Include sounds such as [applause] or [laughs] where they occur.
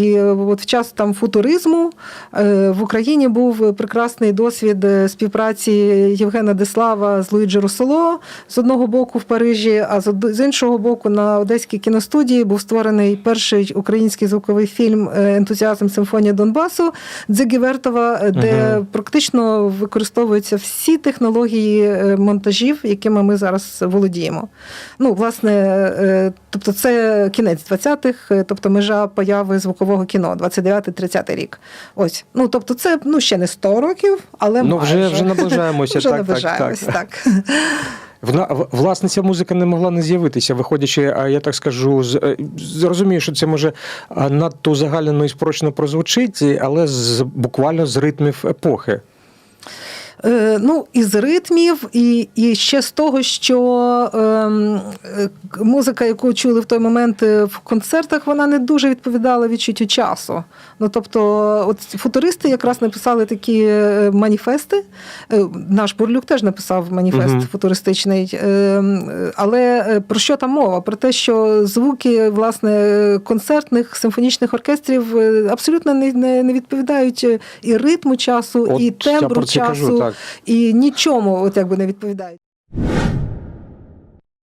І е, от в час там футуризму е, в Україні був прекрасний досвід е, співпраці Євгена Деслава з Луїджі Руссоло з одного боку в Парижі, а з іншого боку на Одеській кіностудії був створений перший український звуковий фільм Ентузіазм симфонія Донбасу Дзигі Вертова, е, де Мгм. практично використовуються всі технології монтажів, якими ми зараз володіємо. Ну, власне, тобто це кінець 20-х, е, тобто межа появи звукового кіно, 29-30 рік. Ось. Ну, тобто, це ну, ще не 100 років, але Ну, вже- майже. вже наближаємося, [laughs] Вже так, так, наближаємось, так. так. [laughs] Власне ця музика не могла не з'явитися, виходячи, я так скажу, е, зрозумію, що це може надто загально і спрочно прозвучить, але з буквально з ритмів епохи. Е, ну, із ритмів, і, і ще з того, що ем, е, музика, яку чули в той момент е, в концертах, вона не дуже відповідала відчуттю часу. Ну, тобто, от футуристи якраз написали такі маніфести. Наш Бурлюк теж написав маніфест Мгм. футуристичний. Ем, Але про що там мова? Про те, що звуки власне концертних симфонічних оркестрів абсолютно не, не, не відповідають і ритму часу, От і тембру часу кажу, так. і нічому от якби не відповідають.